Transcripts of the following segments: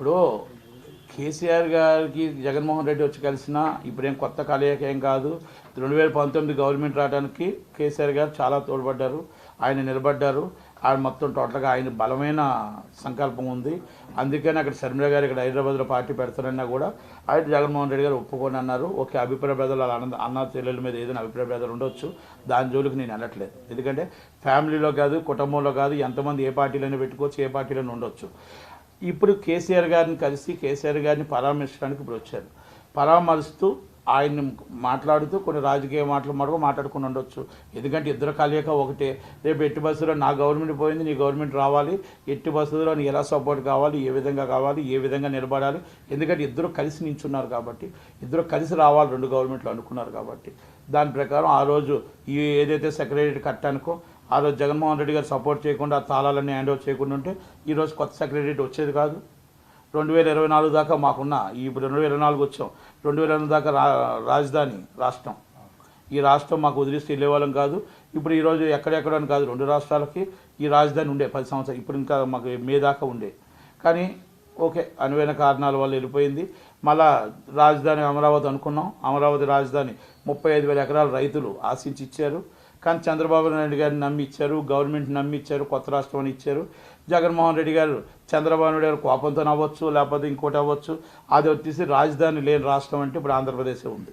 ఇప్పుడు కేసీఆర్ గారికి జగన్మోహన్ రెడ్డి వచ్చి కలిసినా ఇప్పుడేం కొత్త కలయిక ఏం కాదు. రెండు వేల పంతొమ్మిది గవర్నమెంట్ రావడానికి కేసీఆర్ గారు చాలా తోడ్పడ్డారు. ఆయన నిలబడ్డారు. ఆయన మొత్తం టోటల్గా ఆయన బలమైన సంకల్పం ఉంది. అందుకని అక్కడ శర్మిల గారు ఇక్కడ హైదరాబాద్లో పార్టీ పెడతారన్నా కూడా ఆయన జగన్మోహన్ రెడ్డి గారు ఒప్పుకొని అన్నారు. ఓకే అభిప్రాయ భేదాలు వాళ్ళ అన్న అన్న చెల్లెల మీద ఏదైనా అభిప్రాయ భేదాలు ఉండొచ్చు. దాని జోలికి నేను వెళ్ళట్లేదు. ఎందుకంటే ఫ్యామిలీలో కాదు కుటుంబంలో కాదు ఎంతమంది ఏ పార్టీలోనే పెట్టుకోవచ్చు ఏ పార్టీలోనే ఉండొచ్చు. ఇప్పుడు కేసీఆర్ గారిని కలిసి కేసీఆర్ గారిని పరామర్శడానికి ఇప్పుడు వచ్చారు. పరామర్శిస్తూ ఆయన్ని మాట్లాడుతూ కొన్ని రాజకీయ మాటలు మరొక మాట్లాడుకుని ఉండొచ్చు. ఎందుకంటే ఇద్దరు కలియక ఒకటే. రేపు ఎట్టి బస్సులో నా గవర్నమెంట్ పోయింది నీ గవర్నమెంట్ రావాలి. ఎట్టి బస్సులో నీ ఎలా సపోర్ట్ కావాలి ఏ విధంగా కావాలి ఏ విధంగా నిలబడాలి? ఎందుకంటే ఇద్దరు కలిసి నించున్నారు కాబట్టి ఇద్దరు కలిసి రావాలి రెండు గవర్నమెంట్లు అనుకున్నారు కాబట్టి. దాని ప్రకారం ఆ రోజు ఈ ఏదైతే సెక్రటరీ కట్టానుకో ఆ రోజు జగన్మోహన్ రెడ్డి గారు సపోర్ట్ చేయకుండా ఆ తాళాలన్నీ హ్యాండ్ ఓవర్ చేయకుండా ఉంటే ఈరోజు కొత్త సెక్రటరీ వచ్చేది కాదు. రెండు వేల ఇరవై నాలుగు దాకా మాకున్న ఈ ఇప్పుడు రెండు వేల ఇరవై నాలుగు వచ్చాం. రెండు వేల ఇరవై దాకా రా రాజధాని రాష్ట్రం. ఈ రాష్ట్రం మాకు వదిలిస్తే వెళ్ళేవాళ్ళం కాదు. ఇప్పుడు ఈరోజు ఎక్కడెక్కడ అని కాదు రెండు రాష్ట్రాలకి ఈ రాజధాని ఉండే పది సంవత్సరాలు. ఇప్పుడు ఇంకా మాకు మే దాకా ఉండే. కానీ ఓకే అనువైన కారణాల వల్ల వెళ్ళిపోయింది. మళ్ళా రాజధాని అమరావతి అనుకున్నాం. అమరావతి రాజధాని ముప్పై ఐదు వేల ఎకరాల రైతులు ఆశించి ఇచ్చారు. కానీ చంద్రబాబు నాయుడు గారిని నమ్మిచ్చారు గవర్నమెంట్ నమ్మిచ్చారు కొత్త రాష్ట్రం అని ఇచ్చారు. జగన్మోహన్ రెడ్డి గారు చంద్రబాబు నాయుడు గారు కోపంతో అవ్వచ్చు లేకపోతే ఇంకోటి అవ్వచ్చు. అది వచ్చేసి రాజధాని లేని రాష్ట్రం అంటే ఇప్పుడు ఆంధ్రప్రదేశే ఉంది.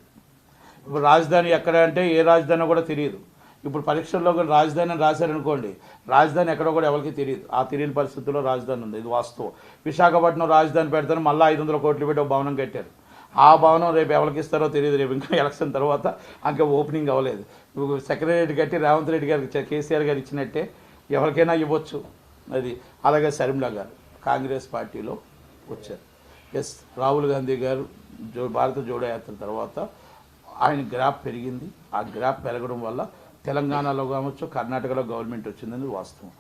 ఇప్పుడు రాజధాని ఎక్కడ అంటే ఏ రాజధాని కూడా తెలియదు. ఇప్పుడు పరీక్షల్లో కూడా రాజధాని రాశారనుకోండి రాజధాని ఎక్కడో కూడా ఎవరికి తెలియదు. ఆ తెలియని పరిస్థితుల్లో రాజధాని ఉంది. ఇది వాస్తవం. విశాఖపట్నం రాజధాని పెడతాను మళ్ళీ ఐదు వందల కోట్లు పెట్టి ఒక భవనం కట్టారు. ఆ భవనం రేపు ఎవరికి ఇస్తారో తెలియదు రేపు ఇంకా ఎలక్షన్ తర్వాత ఇంకా ఓపెనింగ్ అవ్వలేదు. సెక్రటరీ కట్టి రేవంత్ రెడ్డి గారికి కేసీఆర్ గారు ఇచ్చినట్టే ఎవరికైనా ఇవ్వచ్చు. అది అలాగే శర్మిల గారు కాంగ్రెస్ పార్టీలో వచ్చారు. ఎస్ రాహుల్ గాంధీ గారు జో భారత జోడో యాత్ర తర్వాత ఆయన గ్రాఫ్ పెరిగింది. ఆ గ్రాఫ్ పెరగడం వల్ల తెలంగాణలో కావచ్చు కర్ణాటకలో గవర్నమెంట్ వచ్చిందని వాస్తవం.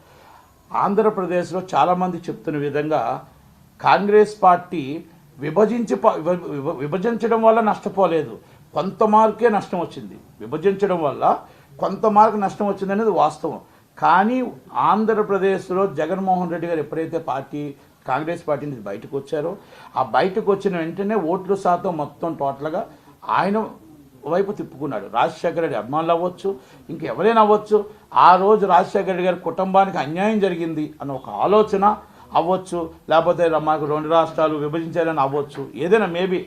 ఆంధ్రప్రదేశ్లో చాలామంది చెప్తున్న విధంగా కాంగ్రెస్ పార్టీ విభజించి విభజించడం వల్ల నష్టపోలేదు. కొంత మార్కే నష్టం వచ్చింది. విభజించడం వల్ల కొంత మార్కు నష్టం వచ్చింది అనేది వాస్తవం. కానీ ఆంధ్రప్రదేశ్లో జగన్మోహన్ రెడ్డి గారు ఎప్పుడైతే పార్టీ కాంగ్రెస్ పార్టీ నుంచి బయటకు వచ్చారో ఆ బయటకు వచ్చిన వెంటనే ఓట్ల శాతం మొత్తం టోటల్గా ఆయన వైపు తిప్పుకున్నాడు. రాజశేఖర రెడ్డి అభిమానులు అవ్వచ్చు ఇంకెవరైనా అవ్వచ్చు ఆ రోజు రాజశేఖర రెడ్డి గారి కుటుంబానికి అన్యాయం జరిగింది అన్న ఒక ఆలోచన అవ్వచ్చు లేకపోతే మాకు రెండు రాష్ట్రాలు విభజించాలని అవ్వచ్చు ఏదైనా మేబీ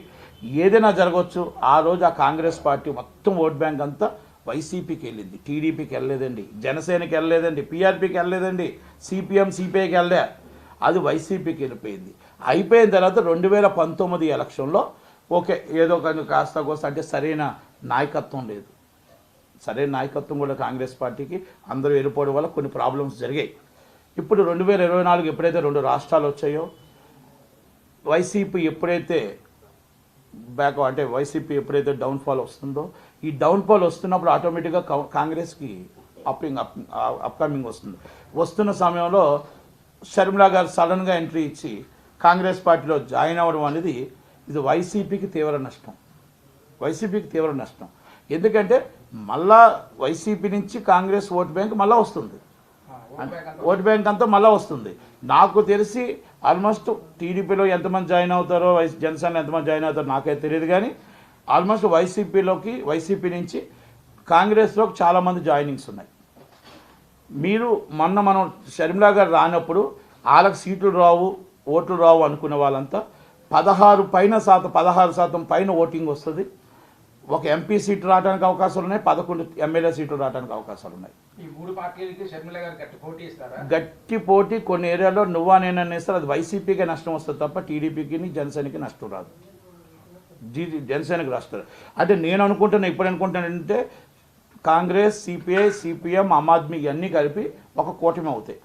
ఏదైనా జరగవచ్చు ఆ రోజు ఆ కాంగ్రెస్ పార్టీ మొత్తం ఓట్ బ్యాంక్ అంతా వైసీపీకి వెళ్ళింది టీడీపీకి వెళ్ళలేదండి జనసేనకి వెళ్ళలేదండి పీఆర్పీకి వెళ్ళలేదండి సిపిఎం సిపిఐకి వెళ్ళలే. అది వైసీపీకి వెళ్ళిపోయింది. అయిపోయిన తర్వాత రెండు వేల పంతొమ్మిది ఎలక్షన్లో ఓకే ఏదో కొంచెం కాస్త కోస్త అంటే సరైన నాయకత్వం లేదు. సరైన నాయకత్వం కూడా కాంగ్రెస్ పార్టీకి అందరూ వెళ్ళిపోవడం వల్ల కొన్ని ప్రాబ్లమ్స్ జరిగాయి. ఇప్పుడు రెండు వేల ఇరవై నాలుగు ఎప్పుడైతే రెండు రాష్ట్రాలు వచ్చాయో వైసీపీ ఎప్పుడైతే బ్యాక్ అంటే వైసీపీ ఎప్పుడైతే డౌన్ఫాల్ వస్తుందో ఈ డౌన్ఫాల్ వస్తున్నప్పుడు ఆటోమేటిక్గా కాంగ్రెస్కి అప్పింగ్ అప్ అప్కమింగ్ వస్తుంది. వస్తున్న సమయంలో షర్మిలా గారు సడన్గా ఎంట్రీ ఇచ్చి కాంగ్రెస్ పార్టీలో జాయిన్ అవ్వడం అనేది ఇది వైసీపీకి తీవ్ర నష్టం. వైసీపీకి తీవ్ర నష్టం. ఎందుకంటే మళ్ళా వైసీపీ నుంచి కాంగ్రెస్ ఓట్ బ్యాంక్ మళ్ళీ వస్తుంది. ఓటు బ్యాంక్ అంతా. మళ్ళీ వస్తుంది. నాకు తెలిసి ఆల్మోస్ట్ టీడీపీలో ఎంతమంది జాయిన్ అవుతారో వైస్ జనసేన ఎంతమంది జాయిన్ అవుతారో నాకైతే తెలియదు కానీ ఆల్మోస్ట్ వైసీపీలోకి వైసీపీ నుంచి కాంగ్రెస్లోకి చాలామంది జాయినింగ్స్ ఉన్నాయి. మీరు మొన్న మనం షర్మిలా గారు రానప్పుడు వాళ్ళకి సీట్లు రావు ఓట్లు రావు అనుకునే వాళ్ళంతా పదహారు పైన శాతం పదహారు శాతం పైన ఓటింగ్ వస్తుంది. ఒక ఎంపీ సీటు రావడానికి అవకాశాలు ఉన్నాయి పదకొండు ఎమ్మెల్యే సీట్లు రావడానికి అవకాశాలు ఉన్నాయి. ఈ మూడు పార్టీలకి షర్మిల గారు గట్టి పోటీ ఇస్తారా? గట్టి పోటీ కొన్ని ఏరియాలో నువ్వా నేను ఇస్తారు. అది వైసీపీకే నష్టం వస్తుంది తప్ప టీడీపీకి జనసేనకి నష్టం రాదు. జీ జనసేనకి రాస్తారు. అంటే నేను అనుకుంటున్నా ఇప్పుడు అనుకుంటానంటే Congress CPI CPM Aam Aadmi ఇవన్నీ కలిపి ఒక కూటమి అవుతాయి.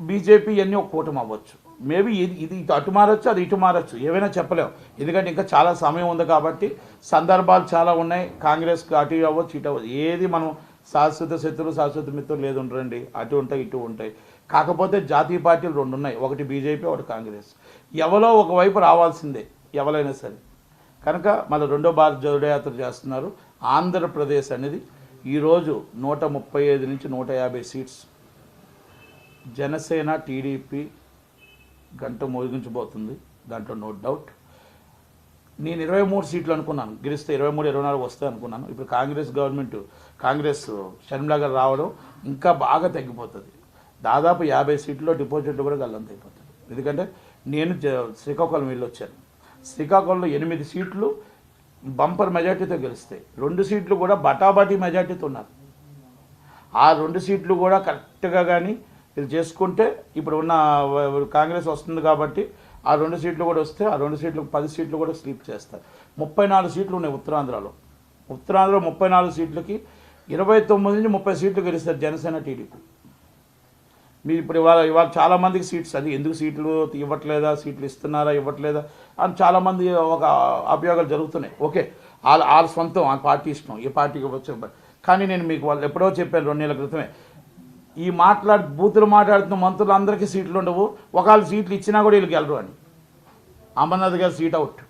బీజేపీ ఇవన్నీ ఒక కూటమి అవ్వచ్చు. మేబీ ఇది ఇది అటు మారచ్చు అది ఇటు మారచ్చు. ఏవైనా చెప్పలేము ఎందుకంటే ఇంకా చాలా సమయం ఉంది కాబట్టి సందర్భాలు చాలా ఉన్నాయి. కాంగ్రెస్కి అటు అవ్వచ్చు ఇటు అవ్వచ్చు. ఏది మనం శాశ్వత శత్రులు శాశ్వత మిత్రులు లేదు ఉండరండి. అటు ఉంటాయి ఇటు ఉంటాయి. కాకపోతే జాతీయ పార్టీలు రెండు ఉన్నాయి. ఒకటి బీజేపీ ఒకటి కాంగ్రెస్. ఎవరో ఒకవైపు రావాల్సిందే ఎవరైనా సరే. కనుక మళ్ళీ రెండో భారత జోడయాత్ర చేస్తున్నారు. ఆంధ్రప్రదేశ్ అనేది ఈరోజు నూట ముప్పై ఐదు నుంచి నూట యాభై సీట్స్. జనసేన టీడీపీ గంట మోగించబోతుంది. దాంట్లో నో డౌట్. నేను ఇరవై మూడు సీట్లు అనుకున్నాను. గెలిస్తే ఇరవై మూడు ఇరవై నాలుగు వస్తాయి అనుకున్నాను. ఇప్పుడు కాంగ్రెస్ గవర్నమెంట్ కాంగ్రెస్ షర్మిలా గారు రావడం ఇంకా బాగా తగ్గిపోతుంది. దాదాపు యాభై సీట్లో డిపాజిట్లు కూడా గల్లంత అయిపోతుంది ఎందుకంటే నేను శ్రీకాకుళం వెళ్ళి వచ్చాను శ్రీకాకుళంలో ఎనిమిది సీట్లు బంపర్ మెజార్టీతో గెలుస్తాయి రెండు సీట్లు కూడా బటాబటీ మెజార్టీతో ఉన్నారు. ఆ రెండు సీట్లు కూడా కరెక్ట్గా కానీ ఇది చేసుకుంటే ఇప్పుడు ఉన్న కాంగ్రెస్ వస్తుంది కాబట్టి ఆ రెండు సీట్లు కూడా వస్తే ఆ రెండు సీట్లు పది సీట్లు కూడా స్లీప్ చేస్తారు. ముప్పై నాలుగు సీట్లు ఉన్నాయి ఉత్తరాంధ్రలో. ఉత్తరాంధ్రలో ముప్పై నాలుగు సీట్లకి ఇరవై తొమ్మిది నుంచి ముప్పై సీట్లు గెలుస్తారు జనసేన టీడీపీ. మీరు ఇప్పుడు ఇవాళ ఇవాళ చాలామందికి సీట్స్ అది ఎందుకు సీట్లు ఇవ్వట్లేదా సీట్లు ఇస్తున్నారా ఇవ్వట్లేదా అని చాలామంది ఒక అభియోగాలు జరుగుతున్నాయి. ఓకే వాళ్ళ వాళ్ళ సొంతం ఆ పార్టీ ఇష్టం ఈ పార్టీకి వచ్చే కానీ నేను మీకు వాళ్ళు ఎప్పుడో చెప్పాను రెండు నెలల క్రితమే. ఈ మాట్లాడి బూతులు మాట్లాడుతున్న మంత్రులు అందరికీ సీట్లు ఉండవు. ఒకవేళ సీట్లు ఇచ్చినా కూడా వీళ్ళకి వెళ్ళరు అని. అమర్నాథ్ గారు సీట్ అవుట్.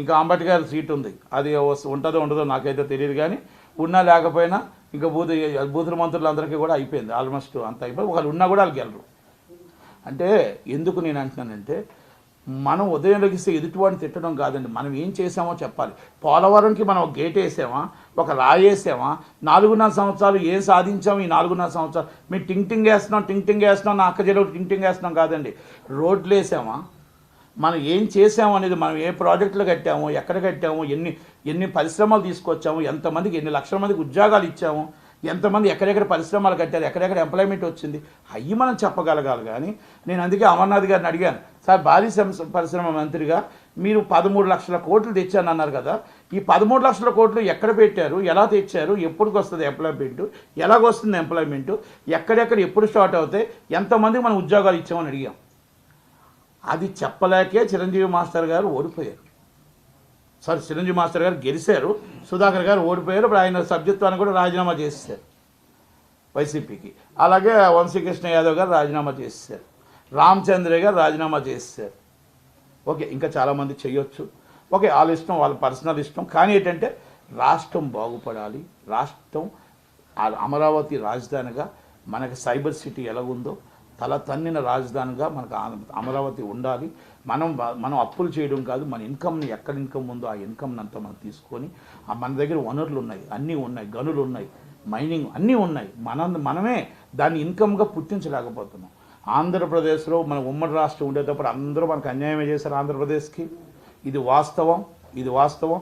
ఇంకా అంబేద్కర్ సీట్ ఉంది. అది ఉంటుందో ఉండదో నాకైతే తెలియదు కానీ ఉన్నా లేకపోయినా ఇంకా బూతు బూతుల మంత్రులందరికీ కూడా అయిపోయింది. ఆల్మోస్ట్ అంత అయిపోయి ఒకళ్ళు ఉన్నా కూడా వాళ్ళకి వెళ్ళరు. అంటే ఎందుకు నేను అంటున్నానంటే మనం ఉదయం లెగిస్తే ఎదుటివాడిని తిట్టడం కాదండి. మనం ఏం చేసామో చెప్పాలి. పోలవరంకి మనం ఒక గేట్ వేసామా? ఒక రాయి వేసామా? నాలుగున్నర సంవత్సరాలు ఏం సాధించాము ఈ నాలుగున్నర సంవత్సరాలు? మేము టింగ్ టింగ్ వేస్తున్నాం టింగ్ టింగ్ వేస్తున్నాం నా అక్క చెరువు టింగ్ టింగ్ వేస్తున్నాం కాదండి. రోడ్లు వేసామా? మనం ఏం చేసాము అనేది మనం ఏ ప్రాజెక్టులు కట్టాము ఎక్కడ కట్టాము ఎన్ని ఎన్ని పరిశ్రమలు తీసుకొచ్చాము ఎంతమందికి ఎన్ని లక్షల మందికి ఉద్యోగాలు ఇచ్చాము ఎంతమంది ఎక్కడెక్కడ పరిశ్రమలు కట్టారు ఎక్కడెక్కడ ఎంప్లాయ్మెంట్ వచ్చింది అవి మనం చెప్పగలగాలి. కానీ నేను అందుకే అమర్నాథ్ గారిని అడిగాను సార్ భారీ పరిశ్రమ మంత్రిగా మీరు పదమూడు లక్షల కోట్లు తెచ్చాను అన్నారు కదా. ఈ పదమూడు లక్షల కోట్లు ఎక్కడ పెట్టారు? ఎలా తెచ్చారు? ఎప్పటికి వస్తుంది ఎంప్లాయ్మెంట్ ఎలాగొస్తుంది ఎంప్లాయ్మెంట్ ఎక్కడెక్కడ ఎప్పుడు స్టార్ట్ అవుతాయి? ఎంతమందికి మనం ఉద్యోగాలు ఇచ్చామని అడిగాం. అది చెప్పలేకే చిరంజీవి మాస్టర్ గారు ఓడిపోయారు. సార్ చిరంజీవి మాస్టర్ గారు గెలిచారు. సుధాకర్ గారు ఓడిపోయారు. ఇప్పుడు ఆయన సభ్యత్వాన్ని కూడా రాజీనామా చేశారు వైసీపీకి. అలాగే వంశీకృష్ణ యాదవ్ గారు రాజీనామా చేశారు రామచంద్రయ్య గారు రాజీనామా చేశారు. ఓకే ఇంకా చాలామంది చేయొచ్చు. ఓకే వాళ్ళ ఇష్టం వాళ్ళ పర్సనల్ ఇష్టం. కానీ ఏంటంటే రాష్ట్రం బాగుపడాలి. రాష్ట్రం ఆ అమరావతి రాజధానిగా మనకి సైబర్ సిటీ ఎలాగుందో తల తన్నిన రాజధానిగా మనకు అమరావతి ఉండాలి. మనం మనం అప్పులు చేయడం కాదు మన ఇన్కమ్ని ఎక్కడ ఇన్కమ్ ఉందో ఆ ఇన్కమ్ని అంతా మనం తీసుకొని మన దగ్గర వనరులు ఉన్నాయి అన్నీ ఉన్నాయి గనులు ఉన్నాయి మైనింగ్ అన్నీ ఉన్నాయి. మన మనమే దాన్ని ఇన్కమ్గా పుట్టించలేకపోతున్నాం. ఆంధ్రప్రదేశ్లో మన ఉమ్మడి రాష్ట్రం ఉండేటప్పుడు అందరూ మనకు అన్యాయమే చేశారు ఆంధ్రప్రదేశ్కి. ఇది వాస్తవం ఇది వాస్తవం.